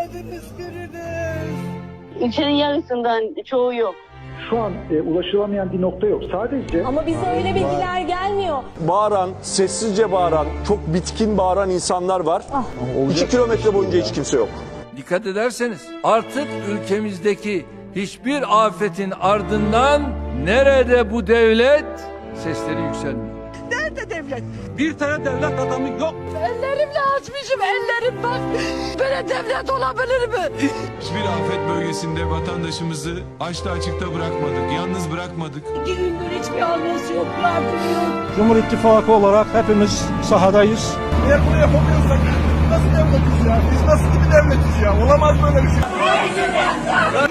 Görmediniz gününüz. İlçenin yarısından çoğu yok. Şu an e, ulaşılamayan bir nokta yok. Sadece Ama bize öyle bilgiler gelmiyor. Bağıran, sessizce bağıran, çok bitkin bağıran insanlar var. İki kilometre boyunca hiç kimse yok. Dikkat ederseniz artık ülkemizdeki hiçbir afetin ardından nerede bu devlet sesleri yükselmiyor. Nerede devlet? Bir tane devlet adamı yok. Ellerimle açmışım ellerim bak. Böyle devlet olabilir mi? Hiçbir afet bölgesinde vatandaşımızı açta açıkta bırakmadık, yalnız bırakmadık. İki gündür hiçbir anons yok, yardım yok. Cumhur İttifakı olarak hepimiz sahadayız. Eğer bunu yapamıyorsak nasıl devletiz ya? Biz nasıl bir devletiz ya? Olamaz böyle bir şey.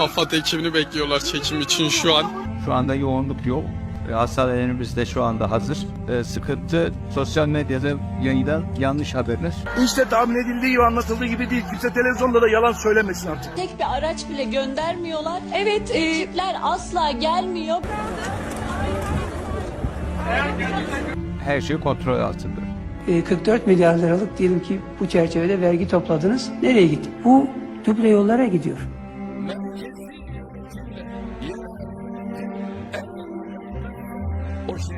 AFAD ekibini bekliyorlar çekim için şu an. Şu anda yoğunluk yok. E, Hastanelerimiz de şu anda hazır. E, sıkıntı sosyal medyada yayılan yanlış haberler. İşte tahmin edildiği gibi anlatıldığı gibi değil. Kimse televizyonda da yalan söylemesin artık. Tek bir araç bile göndermiyorlar. Evet. Ekipler asla gelmiyor. Her şey kontrol altında. 44 milyar liralık diyelim ki bu çerçevede vergi topladınız. Nereye gitti? Bu duble yollara gidiyor. Hoje,